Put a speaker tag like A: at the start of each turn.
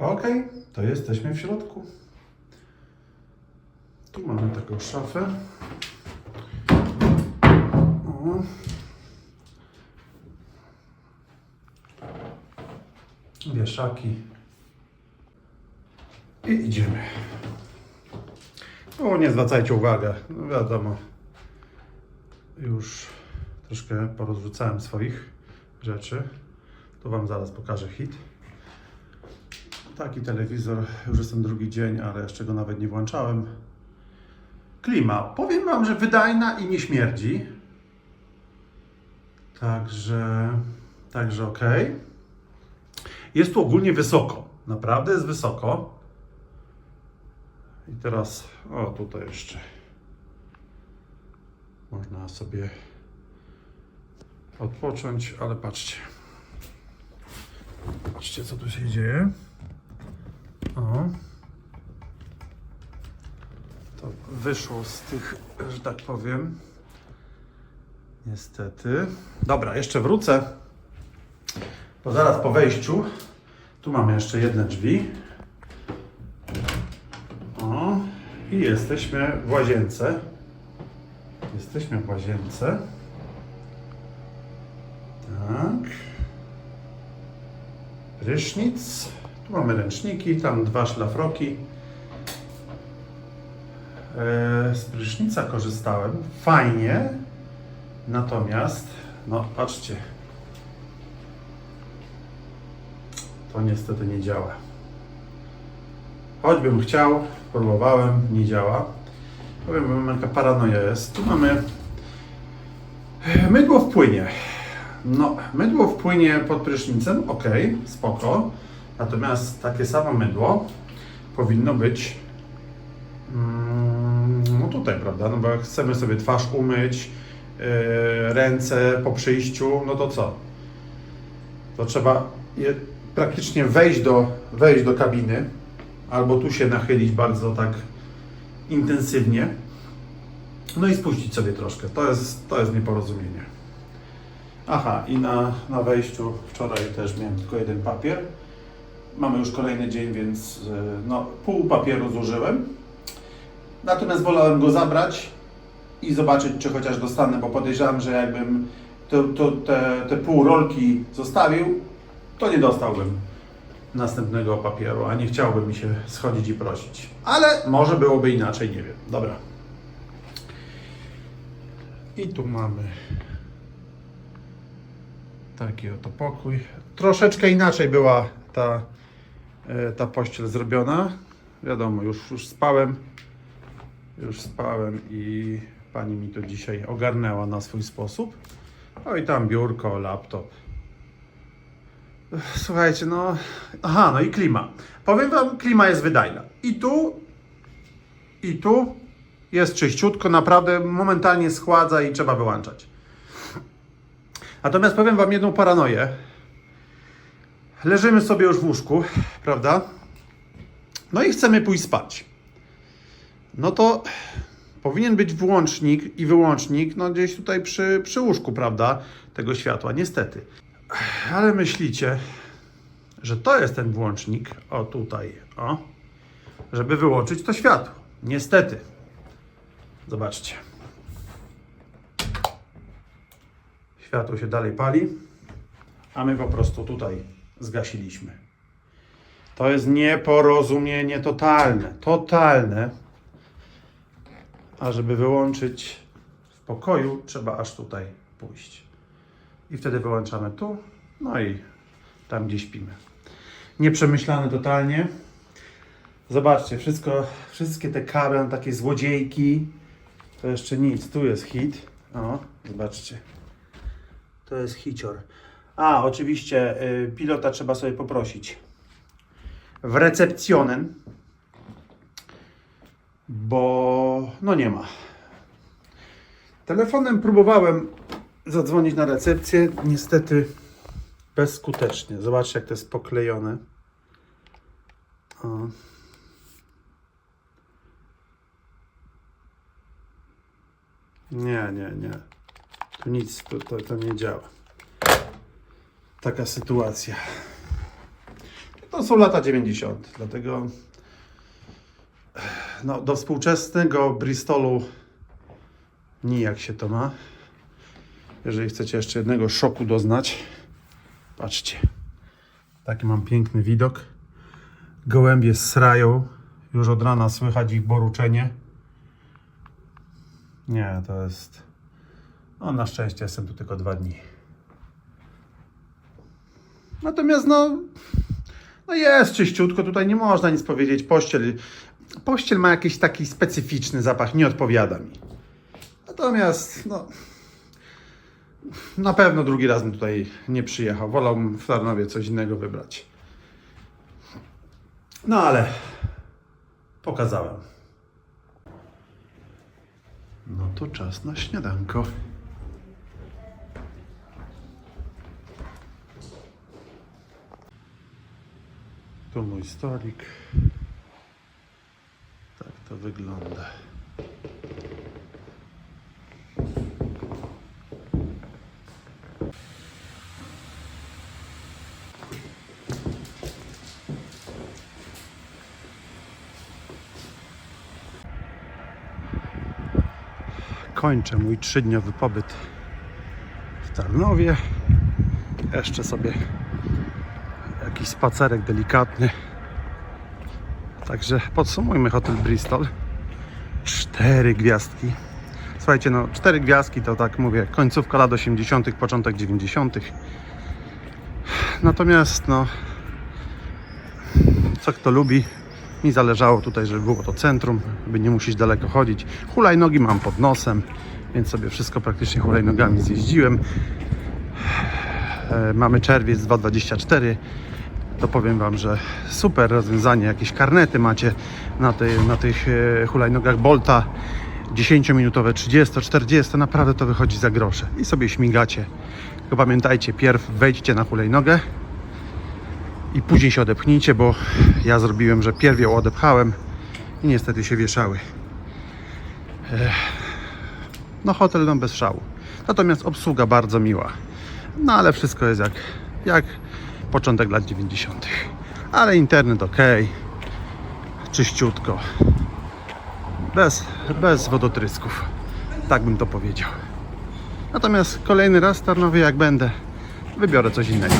A: Ok, to jesteśmy w środku. Tu mamy taką szafę. O. Wieszaki. I idziemy. O, nie zwracajcie uwagi. No wiadomo. Już troszkę porozrzucałem swoich rzeczy. Tu Wam zaraz pokażę hit. Taki telewizor, już jestem drugi dzień, ale jeszcze go nawet nie włączałem. Klima. Powiem Wam, że wydajna i nie śmierdzi. Także, także ok. Jest tu ogólnie wysoko. Naprawdę jest wysoko. I teraz, o tutaj jeszcze można sobie odpocząć, ale patrzcie. Patrzcie, co tu się dzieje. O. To wyszło z tych, że tak powiem. Niestety. Dobra, jeszcze wrócę. Bo zaraz po wejściu. Tu mamy jeszcze jedne drzwi. O. I jesteśmy w łazience. Jesteśmy w łazience. Tak. Prysznic. Tu mamy ręczniki, tam dwa szlafroki. E, Z prysznica korzystałem. Fajnie. Natomiast, no patrzcie. To niestety nie działa. Choćbym chciał, próbowałem, nie działa. Powiem jaka paranoja jest. Tu mamy mydło w płynie. No, mydło w płynie pod prysznicem, ok, spoko. Natomiast takie samo mydło powinno być mm, no tutaj, prawda? No bo jak chcemy sobie twarz umyć, yy, ręce po przyjściu, no to co? To trzeba je, praktycznie wejść do, wejść do kabiny, albo tu się nachylić bardzo tak intensywnie, no i spuścić sobie troszkę. To jest, to jest nieporozumienie. Aha, i na, na wejściu wczoraj też miałem tylko jeden papier. Mamy już kolejny dzień, więc y, no, pół papieru zużyłem. Natomiast wolałem go zabrać i zobaczyć, czy chociaż dostanę, bo podejrzewam, że jakbym to, to, te, te pół rolki zostawił, to nie dostałbym następnego papieru, a nie chciałby mi się schodzić i prosić. Ale może byłoby inaczej, nie wiem. Dobra. I tu mamy taki oto pokój. Troszeczkę inaczej była ta, e, ta pościel zrobiona. Wiadomo, już, już spałem. Już spałem i pani mi to dzisiaj ogarnęła na swój sposób. No i tam biurko, laptop. Słuchajcie, no. Aha, no i klima. Powiem wam, klima jest wydajna. I tu, i tu jest czyściutko, naprawdę momentalnie schładza i trzeba wyłączać. Natomiast powiem Wam jedną paranoję. Leżymy sobie już w łóżku, prawda? No i chcemy pójść spać. No to powinien być włącznik i wyłącznik, no gdzieś tutaj przy, przy łóżku, prawda? Tego światła, niestety. Ale myślicie, że to jest ten włącznik, o tutaj, o, żeby wyłączyć to światło. Niestety. Zobaczcie. Światło się dalej pali, a my po prostu tutaj zgasiliśmy. To jest nieporozumienie totalne, totalne. A żeby wyłączyć w pokoju, trzeba aż tutaj pójść. I wtedy wyłączamy tu, no i tam, gdzie śpimy. Nieprzemyślane totalnie. Zobaczcie, wszystko, wszystkie te kable, takie złodziejki, to jeszcze nic. Tu jest hit. O, zobaczcie. To jest hicior. A, oczywiście y, pilota trzeba sobie poprosić. W recepcjonen, bo no nie ma. Telefonem próbowałem zadzwonić na recepcję, niestety bezskutecznie. Zobaczcie, jak to jest poklejone. O. Nie, nie, nie. Tu nic, to, to, to nie działa. Taka sytuacja. to są lata 90. Dlatego no, do współczesnego Bristolu nijak się to ma. Jeżeli chcecie jeszcze jednego szoku doznać, patrzcie. Taki mam piękny widok. Gołębie srają. Już od rana słychać ich boruczenie. Nie, to jest. No, na szczęście jestem tu tylko dwa dni. Natomiast no, no jest czyściutko, tutaj nie można nic powiedzieć. Pościel, pościel ma jakiś taki specyficzny zapach, nie odpowiada mi. Natomiast no, na pewno drugi raz bym tutaj nie przyjechał. Wolałbym w Tarnowie coś innego wybrać. No ale pokazałem. No to czas na śniadanko. Tu mój stolik. Tak to wygląda. Kończę mój trzydniowy pobyt w Tarnowie. Jeszcze sobie jakiś spacerek delikatny. Także podsumujmy hotel Bristol. Cztery gwiazdki. Słuchajcie, no cztery gwiazdki to tak mówię, końcówka lat 80., początek 90. Natomiast no co kto lubi, mi zależało tutaj, żeby było to centrum, by nie musieć daleko chodzić. Hulajnogi mam pod nosem, więc sobie wszystko praktycznie hulajnogami zjeździłem. E, Mamy czerwiec 224. To powiem Wam, że super rozwiązanie. Jakieś karnety macie na, tej, na tych e, hulajnogach Bolta. 10-minutowe, 30, 40, naprawdę to wychodzi za grosze. I sobie śmigacie. Tylko pamiętajcie, pierw wejdźcie na hulajnogę i później się odepchnijcie, bo ja zrobiłem, że pierw ją odepchałem i niestety się wieszały. No hotel no bez szału. Natomiast obsługa bardzo miła. No ale wszystko jest jak, jak początek lat 90. Ale internet ok, czyściutko, bez, bez wodotrysków. Tak bym to powiedział. Natomiast kolejny raz w Tarnowie jak będę, wybiorę coś innego.